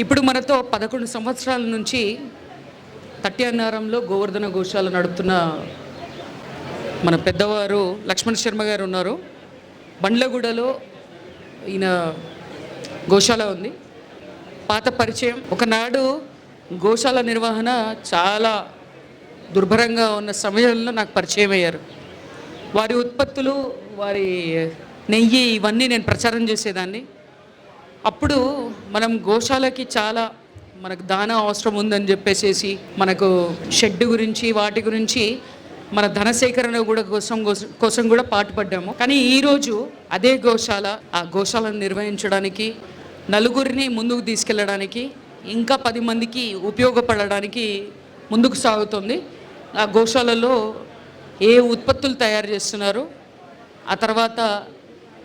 ఇప్పుడు మనతో పదకొండు సంవత్సరాల నుంచి తట్యాన్నారంలో గోవర్ధన గోశాల నడుపుతున్న మన పెద్దవారు లక్ష్మణ్ శర్మ గారు ఉన్నారు. బండ్లగూడలో ఈయన గోశాల ఉంది. పాత పరిచయం. ఒకనాడు గోశాల నిర్వహణ చాలా దుర్భరంగా ఉన్న సమయంలో నాకు పరిచయం అయ్యారు. వారి ఉత్పత్తులు వారి నెయ్యి ఇవన్నీ నేను ప్రచారం చేసేదాన్ని. అప్పుడు మనం గోశాలకి చాలా మనకు దాన అవసరం ఉందని చెప్పేసేసి మనకు షెడ్ గురించి వాటి గురించి మన ధన సేకరణ కూడా కోసం- కోసం కూడా పాటుపడ్డాము. కానీ ఈరోజు అదే గోశాల ఆ గోశాలను నిర్వహించడానికి నలుగురిని ముందుకు తీసుకెళ్ళడానికి ఇంకా పది మందికి ఉపయోగపడడానికి ముందుకు సాగుతుంది. ఆ గోశాలలో ఏ ఉత్పత్తులు తయారు చేస్తున్నారు ఆ తర్వాత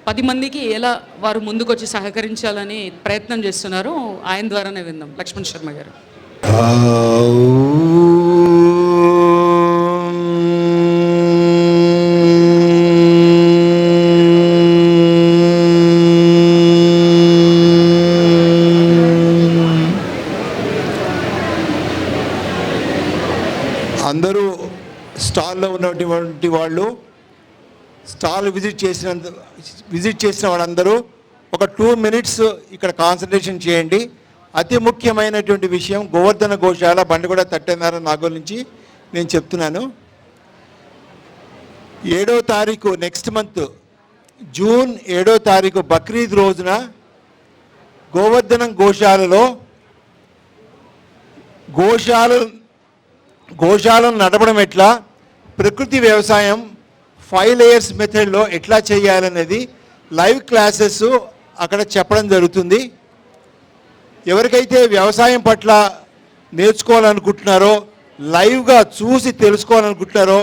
పది మందికి ఎలా వారు ముందుకొచ్చి సహకరించాలని ప్రయత్నం చేస్తున్నారు ఆయన ద్వారానే విందాం. లక్ష్మణ్ శర్మ గారు. అందరూ స్టాల్లో ఉన్నటువంటి వాళ్ళు స్టాల్ విజిట్ చేసిన విజిట్ చేసిన వాళ్ళందరూ ఒక టూ మినిట్స్ ఇక్కడ కాన్సన్ట్రేషన్ చేయండి. అతి ముఖ్యమైనటువంటి విషయం గోవర్ధన గోశాల బండిగూడ తట్టెనార నాగోల్ నుంచి నేను చెప్తున్నాను. ఏడో తారీఖు నెక్స్ట్ మంత్ జూన్ ఏడో తారీఖు బక్రీద్ రోజున గోవర్ధనం గోశాలలో గోశాల గోశాలను నడపడం ఎట్లా? ప్రకృతి వ్యవసాయం ఫైవ్ లేయర్స్ మెథడ్లో ఎట్లా చేయాలనేది లైవ్ క్లాసెస్ అక్కడ చెప్పడం జరుగుతుంది. ఎవరికైతే వ్యవసాయం పట్ల నేర్చుకోవాలనుకుంటున్నారో లైవ్గా చూసి తెలుసుకోవాలనుకుంటున్నారో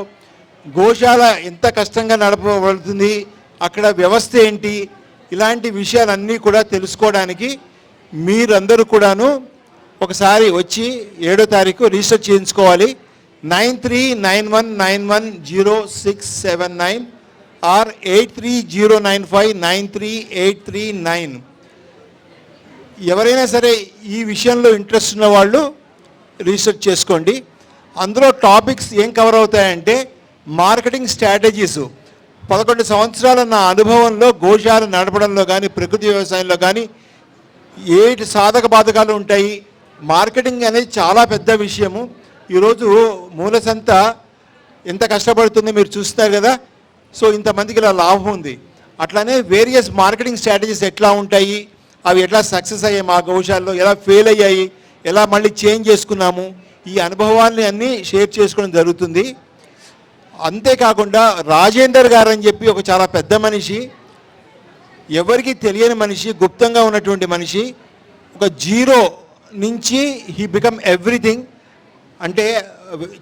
గోశాల ఎంత కష్టంగా నడపబడుతుంది అక్కడ వ్యవస్థ ఏంటి ఇలాంటి విషయాలన్నీ కూడా తెలుసుకోవడానికి మీరందరూ కూడాను ఒకసారి వచ్చి ఏడో తారీఖు రిజిస్టర్ చేయించుకోవాలి. Nine three nine one nine one zero six seven nine or eight three zero nine five nine three eight three nine. ఎవరైనా సరే ఈ విషయంలో ఇంట్రెస్ట్ ఉన్న వాళ్ళు రీసెర్చ్ చేసుకోండి. అందులో టాపిక్స్ ఏం కవర్ అవుతాయంటే మార్కెటింగ్ స్ట్రాటజీస్. పదకొండు సంవత్సరాల నా అనుభవంలో గోశాల నడపడంలో కానీ ప్రకృతి వ్యవసాయంలో కానీ ఏటి సాధక బాధకాలు ఉంటాయి? మార్కెటింగ్ అనేది చాలా పెద్ద విషయము. ఈరోజు మూలసంత ఎంత కష్టపడుతుంది మీరు చూస్తారు కదా. సో ఇంతమందికి ఇలా లాభం ఉంది. అట్లానే వేరియస్ మార్కెటింగ్ స్ట్రాటజీస్ ఎట్లా ఉంటాయి అవి ఎట్లా సక్సెస్ అయ్యాయి మా గౌశాల్లో ఎలా ఫెయిల్ అయ్యాయి ఎలా మళ్ళీ చేంజ్ చేసుకున్నాము ఈ అనుభవాల్ని అన్నీ షేర్ చేసుకోవడం జరుగుతుంది. అంతేకాకుండా రాజేందర్ గారు అని చెప్పి ఒక చాలా పెద్ద మనిషి ఎవరికి తెలియని మనిషి గుప్తంగా ఉన్నటువంటి మనిషి ఒక జీరో నుంచి హీ బికమ్ ఎవ్రీథింగ్ అంటే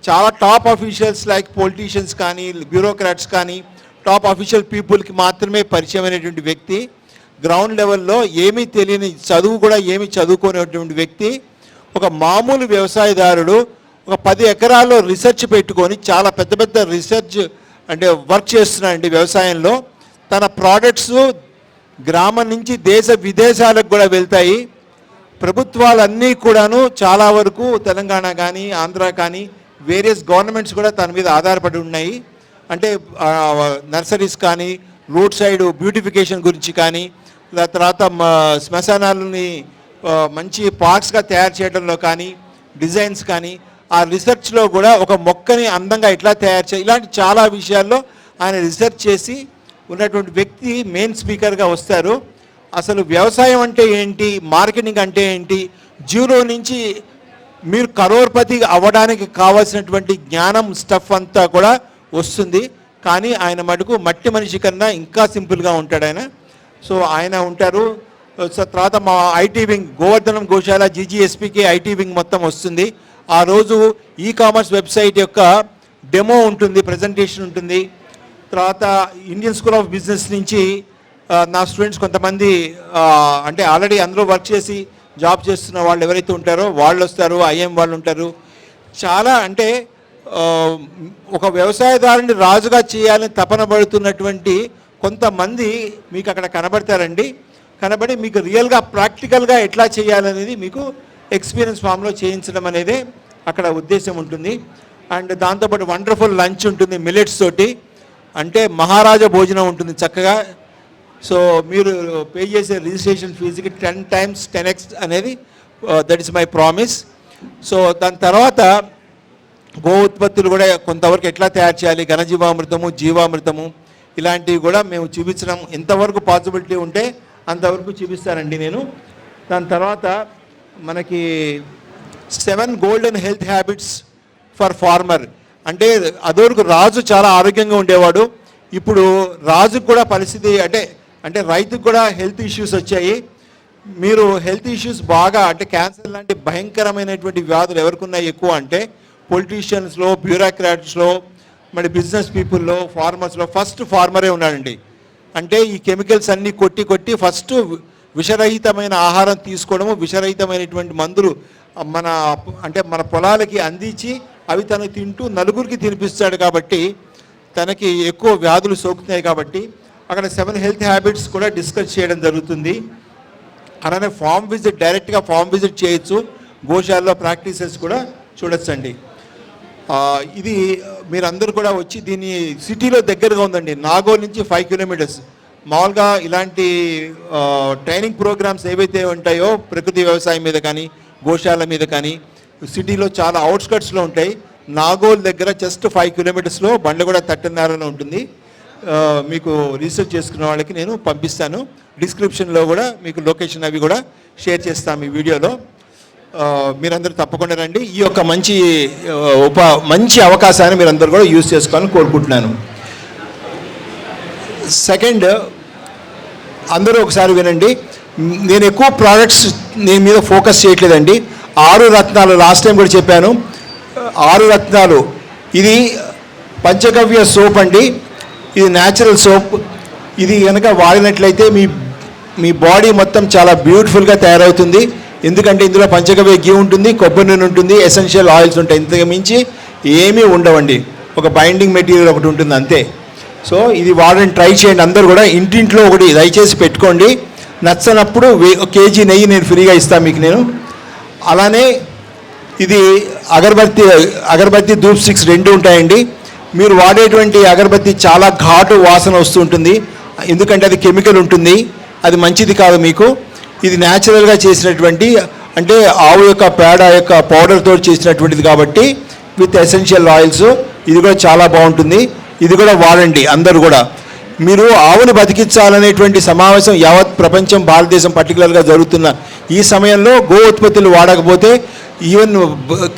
చాలా టాప్ అఫీషియల్స్ లైక్ పొలిటీషియన్స్ కానీ బ్యూరోక్రాట్స్ కానీ టాప్ అఫీషియల్ పీపుల్కి మాత్రమే పరిచయం అయినటువంటి వ్యక్తి గ్రౌండ్ లెవెల్లో ఏమీ తెలియని చదువు కూడా ఏమీ చదువుకోనటువంటి వ్యక్తి. ఒక మామూలు వ్యవసాయదారుడు ఒక పది ఎకరాల్లో రీసెర్చ్ పెట్టుకొని చాలా పెద్ద పెద్ద రీసెర్చ్ అంటే వర్క్ చేస్తున్నాడండి వ్యవసాయంలో. తన ప్రోడక్ట్స్ గ్రామం నుంచి దేశ విదేశాలకు కూడా వెళ్తాయి. ప్రభుత్వాలన్నీ కూడాను చాలా వరకు తెలంగాణ కానీ ఆంధ్ర కానీ వేరియస్ గవర్నమెంట్స్ కూడా తన మీద ఆధారపడి ఉన్నాయి. అంటే నర్సరీస్ కానీ రోడ్ సైడ్ బ్యూటిఫికేషన్ గురించి కానీ తర్వాత శ్మశానాలని మంచి పార్క్స్గా తయారు చేయడంలో కానీ డిజైన్స్ కానీ ఆ రీసెర్చ్లో కూడా ఒక మొక్కని అందంగా ఎట్లా తయారు చేయాలి ఇలాంటి చాలా విషయాల్లో ఆయన రీసెర్చ్ చేసి ఉన్నటువంటి వ్యక్తి మెయిన్ స్పీకర్గా వస్తారు. అసలు వ్యవసాయం అంటే ఏంటి? మార్కెటింగ్ అంటే ఏంటి? జీరో నుంచి మీరు కరోర్పతి అవ్వడానికి కావాల్సినటువంటి జ్ఞానం స్టఫ్ అంతా కూడా వస్తుంది. కానీ ఆయన మటుకు మట్టి మనిషి కన్నా ఇంకా సింపుల్గా ఉంటాడు ఆయన. సో ఆయన ఉంటారు. తర్వాత మా IT wing Govardhanam Goshala జీజీఎస్పీకి IT wing మొత్తం వస్తుంది. ఆ రోజు ఈ కామర్స్ వెబ్సైట్ యొక్క డెమో ఉంటుంది ప్రజెంటేషన్ ఉంటుంది. తర్వాత ఇండియన్ స్కూల్ ఆఫ్ బిజినెస్ నుంచి నా స్టూడెంట్స్ కొంతమంది అంటే ఆల్రెడీ అందరూ వర్క్ చేసి జాబ్ చేస్తున్న వాళ్ళు ఎవరైతే ఉంటారో వాళ్ళు వస్తారు ఐఎం వాళ్ళు ఉంటారు. చాలా అంటే ఒక వ్యవసాయదారుని రాజుగా చేయాలని తపన పడుతున్నటువంటి కొంతమంది మీకు అక్కడ కనబడతారండి. కనబడి మీకు రియల్గా ప్రాక్టికల్గా ఎట్లా చేయాలనేది మీకు ఎక్స్పీరియన్స్ ఫామ్లో చేయించడం అనేది అక్కడ ఉద్దేశం ఉంటుంది. అండ్ దాంతోపాటు వండర్ఫుల్ లంచ్ ఉంటుంది మిలెట్స్ తోటి. అంటే మహారాజా భోజనం ఉంటుంది చక్కగా. సో మీరు పే చేసే రిజిస్ట్రేషన్ ఫీజుకి టెన్ టైమ్స్ టెన్ ఎక్స్ అనేది that is my promise so దాని తర్వాత గో ఉత్పత్తులు కూడా కొంతవరకు ఎట్లా తయారు చేయాలి? ఘనజీవామృతము జీవామృతము ఇలాంటివి కూడా మేము చూపించడం ఎంతవరకు పాసిబిలిటీ ఉంటే అంతవరకు చూపిస్తానండి నేను. దాని తర్వాత మనకి seven golden health habits for farmer అంటే అదివరకు రాజు చాలా ఆరోగ్యంగా ఉండేవాడు. ఇప్పుడు రాజుకు కూడా పరిస్థితి అంటే అంటే రైతుకు కూడా హెల్త్ ఇష్యూస్ వచ్చాయి. మీరు హెల్త్ ఇష్యూస్ బాగా అంటే క్యాన్సర్ లాంటి భయంకరమైనటువంటి వ్యాధులు ఎవరికి ఎక్కువ అంటే పొలిటీషియన్స్లో బ్యూరోక్రాట్స్లో మరి బిజినెస్ పీపుల్లో ఫార్మర్స్లో ఫస్ట్ ఫార్మరే ఉన్నాడండి. అంటే ఈ కెమికల్స్ అన్నీ కొట్టి కొట్టి ఫస్ట్ విషరహితమైన ఆహారం తీసుకోవడము విషరహితమైనటువంటి మందులు మన అంటే మన పొలాలకి అందించి అవి తను తింటూ నలుగురికి తినిపిస్తాడు కాబట్టి తనకి ఎక్కువ వ్యాధులు సోకుతున్నాయి కాబట్టి అక్కడ సెవెన్ హెల్త్ హ్యాబిట్స్ కూడా డిస్కస్ చేయడం జరుగుతుంది. అలానే ఫామ్ విజిట్ డైరెక్ట్గా ఫామ్ విజిట్ చేయొచ్చు. గోశాలలో ప్రాక్టీసెస్ కూడా చూడొచ్చండి. ఇది మీరందరూ కూడా వచ్చి దీన్ని సిటీలో దగ్గరగా ఉందండి. నాగోల్ నుంచి ఫైవ్ కిలోమీటర్స్. మామూలుగా ఇలాంటి ట్రైనింగ్ ప్రోగ్రామ్స్ ఏవైతే ఉంటాయో ప్రకృతి వ్యవసాయం మీద కానీ గోశాల మీద కానీ సిటీలో చాలా అవుట్స్కట్స్లో ఉంటాయి. నాగోల్ దగ్గర జస్ట్ ఫైవ్ కిలోమీటర్స్లో బండ్లగూడ తట్టనారలో ఉంటుంది. మీకు రీసెర్చ్ చేసుకున్న వాళ్ళకి నేను పంపిస్తాను. డిస్క్రిప్షన్లో కూడా మీకు లొకేషన్ అవి కూడా షేర్ చేస్తాము ఈ వీడియోలో మీరందరూ తప్పకుండా రండి. ఈ యొక్క మంచి ఉప మంచి అవకాశాన్ని మీరందరూ కూడా యూజ్ చేసుకోవాలని కోరుకుంటున్నాను. సెకండ్ అందరూ ఒకసారి వినండి. నేను ఎక్కువ ప్రోడక్ట్స్ నేను మీద ఫోకస్ చేయట్లేదండి. ఆరు రత్నాలు లాస్ట్ టైం కూడా చెప్పాను. ఆరు రత్నాలు. ఇది పంచగవ్య సోప్ అండి. ఇది న్యాచురల్ సోప్ ఇది కనుక వాడినట్లయితే మీ మీ బాడీ మొత్తం చాలా బ్యూటిఫుల్గా తయారవుతుంది. ఎందుకంటే ఇందులో పంచగవ్య గీ ఉంటుంది కొబ్బరి నూనె ఉంటుంది ఎసెన్షియల్ ఆయిల్స్ ఉంటాయి. ఇంతకు మించి ఏమీ ఉండవండి. ఒక బైండింగ్ మెటీరియల్ ఒకటి ఉంటుంది అంతే. సో ఇది వాడని ట్రై చేయండి. అందరూ కూడా ఇంటింట్లో ఒకటి దయచేసి పెట్టుకోండి. నచ్చనప్పుడు ఒక కేజీ నెయ్యి నేను ఫ్రీగా ఇస్తాను మీకు నేను. అలానే ఇది అగరబత్తి అగరబత్తి ధూప్ స్టిక్స్ రెండు ఉంటాయండి. మీరు వాడేటువంటి అగరబత్తి చాలా ఘాటు వాసన వస్తుంటుంది. ఎందుకంటే అది కెమికల్ ఉంటుంది. అది మంచిది కాదు మీకు. ఇది న్యాచురల్గా చేసినటువంటి అంటే ఆవు యొక్క పేడ యొక్క పౌడర్తో చేసినటువంటిది కాబట్టి విత్ ఎసెన్షియల్ ఆయిల్స్ ఇది కూడా చాలా బాగుంటుంది. ఇది కూడా వాడండి అందరు కూడా. మీరు ఆవును బతికించాలనేటువంటి సమావేశం యావత్ ప్రపంచం భారతదేశం పర్టికులర్గా జరుగుతున్న ఈ సమయంలో గో ఉత్పత్తులు వాడకపోతే ఈవెన్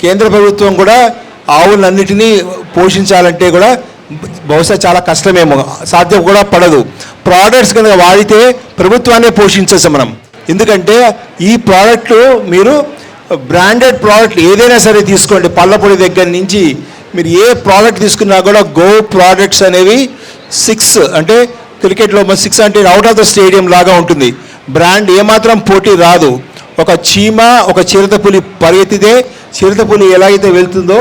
కేంద్ర ప్రభుత్వం కూడా ఆవులన్నిటినీ పోషించాలంటే కూడా బహుశా చాలా కష్టమేమో సాధ్యం కూడా పడదు. ప్రోడక్ట్స్ కనుక వాడితే ప్రభుత్వాన్ని పోషించచ్చు మనం. ఎందుకంటే ఈ ప్రోడక్ట్ మీరు బ్రాండెడ్ ప్రోడక్ట్ ఏదైనా సరే తీసుకోండి. పళ్ళపొడి దగ్గర నుంచి మీరు ఏ ప్రోడక్ట్ తీసుకున్నా కూడా గో ప్రోడక్ట్స్ అనేవి సిక్స్ అంటే క్రికెట్లో సిక్స్ అంటే అవుట్ ఆఫ్ ద స్టేడియం లాగా ఉంటుంది. బ్రాండ్ ఏమాత్రం పోటీ రాదు. ఒక చీమ ఒక చిరుతపులి పరిగెత్తితే చిరుతపులి ఎలా అయితే వెళ్తుందో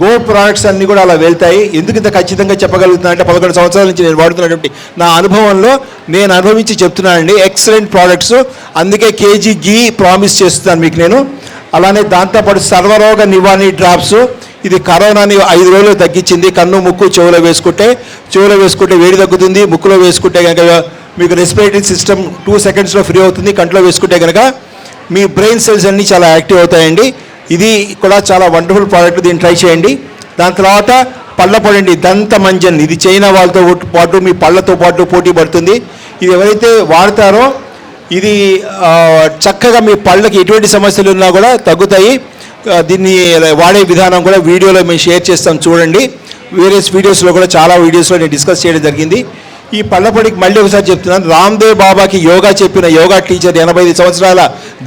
గో ప్రోడక్ట్స్ అన్నీ కూడా అలా వెళ్తాయి. ఎందుకు ఇంత ఖచ్చితంగా చెప్పగలుగుతున్నా అంటే పదకొండు సంవత్సరాల నుంచి నేను వాడుతున్నటువంటి నా అనుభవంలో నేను అనుభవించి చెప్తున్నానండి. ఎక్సలెంట్ ప్రోడక్ట్స్ అందుకే కేజీ గీ ప్రామిస్ చేస్తున్నాను మీకు నేను. అలానే దాంతోపాటు సర్వరోగ నివారణ డ్రాప్స్ ఇది కరోనాని ఐదు రోజులు తగ్గించింది. కన్ను ముక్కు చెవులో వేసుకుంటే చెవులో వేసుకుంటే వేడి తగ్గుతుంది. ముక్కులో వేసుకుంటే కనుక మీకు రెస్పిరేటరీ సిస్టమ్ టూ సెకండ్స్లో ఫ్రీ అవుతుంది. కంట్లో వేసుకుంటే కనుక మీ బ్రెయిన్ సెల్స్ అన్నీ చాలా యాక్టివ్ అవుతాయండి. ఇది కూడా చాలా వండర్ఫుల్ ప్రోడక్ట్ దీన్ని ట్రై చేయండి. దాని తర్వాత పళ్ళ పొడండి దంత మంజన్. ఇది చైనా వాళ్ళతో పాటు మీ పళ్ళతో పాటు పోటీ పడుతుంది. ఇది ఎవరైతే వాడతారో ఇది చక్కగా మీ పళ్ళకి ఎటువంటి సమస్యలు ఉన్నా కూడా తగ్గుతాయి. దీన్ని వాడే విధానం కూడా వీడియోలో మేము షేర్ చేస్తాం చూడండి. వేరియస్ వీడియోస్లో కూడా చాలా వీడియోస్లో నేను డిస్కస్ చేయడం జరిగింది. ఈ పళ్ళపొడికి మళ్ళీ ఒకసారి చెప్తున్నాను. రామ్దేవ్ బాబాకి యోగా చెప్పిన యోగా టీచర్ ఎనభై ఐదు సంవత్సరాల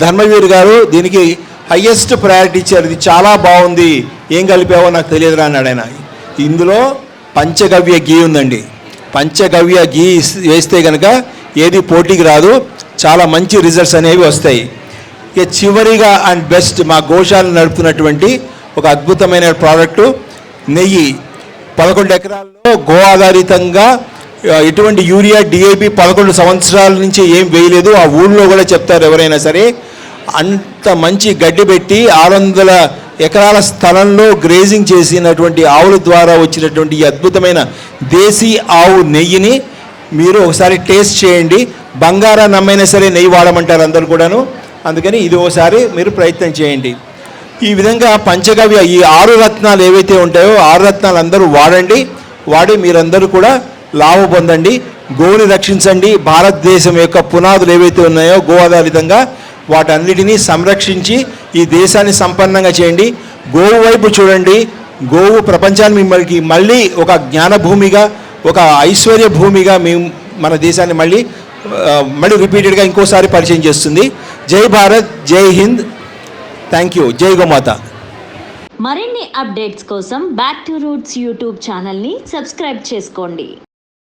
ధర్మవీర్ గారు దీనికి హయ్యెస్ట్ ప్రయారిటీ ఇచ్చారు. ఇది చాలా బాగుంది. ఏం కలిపావో నాకు తెలియదురా అన్నాడు ఆయన. ఇందులో పంచగవ్య గీ ఉందండి. పంచగవ్య గీ వేస్తే కనుక ఏది పోటీకి రాదు. చాలా మంచి రిజల్ట్స్ అనేవి వస్తాయి. ఇక చివరిగా అండ్ బెస్ట్ మా గోశాలను నడుపుతున్నటువంటి ఒక అద్భుతమైన ప్రోడక్టు నెయ్యి. పదకొండు ఎకరాల్లో గో ఆధారితంగా ఎటువంటి యూరియా డిఏపి పదకొండు సంవత్సరాల నుంచి ఏం వేయలేదు. ఆ ఊళ్ళో కూడా చెప్తారు ఎవరైనా సరే. అంత మంచి గడ్డి పెట్టి ఆరు వందల ఎకరాల స్థలంలో గ్రేజింగ్ చేసినటువంటి ఆవుల ద్వారా వచ్చినటువంటి ఈ అద్భుతమైన దేశీ ఆవు నెయ్యిని మీరు ఒకసారి టేస్ట్ చేయండి. బంగారా నమ్మైనా సరే నెయ్యి వాడమంటారు అందరు కూడాను. అందుకని ఇది ఒకసారి మీరు ప్రయత్నం చేయండి. ఈ విధంగా పంచగవ్య ఈ ఆరు రత్నాలు ఏవైతే ఉంటాయో ఆరు రత్నాలు అందరూ వాడండి. వాడి మీరందరూ కూడా లాభ పొందండి. గోవుని రక్షించండి. భారతదేశం యొక్క పునాదులు ఏవైతే ఉన్నాయో గో ఆధారితంగా వాటన్నిటినీ సంరక్షించి ఈ దేశాన్ని సంపన్నంగా చేయండి. గోవు వైపు చూడండి. గోవు ప్రపంచాన్ని మిమ్మల్ని మళ్ళీ ఒక జ్ఞానభూమిగా ఒక ఐశ్వర్య భూమిగా మేము మన దేశాన్ని మళ్ళీ మళ్ళీ రిపీటెడ్గా ఇంకోసారి పరిచయం చేస్తుంది. జై భారత్ జై హింద్. థ్యాంక్ యూ జై గోమాత. మరిన్ని అప్డేట్స్ కోసం బ్యాక్ టు రూట్స్ యూట్యూబ్ ఛానల్ని సబ్స్క్రైబ్ చేసుకోండి.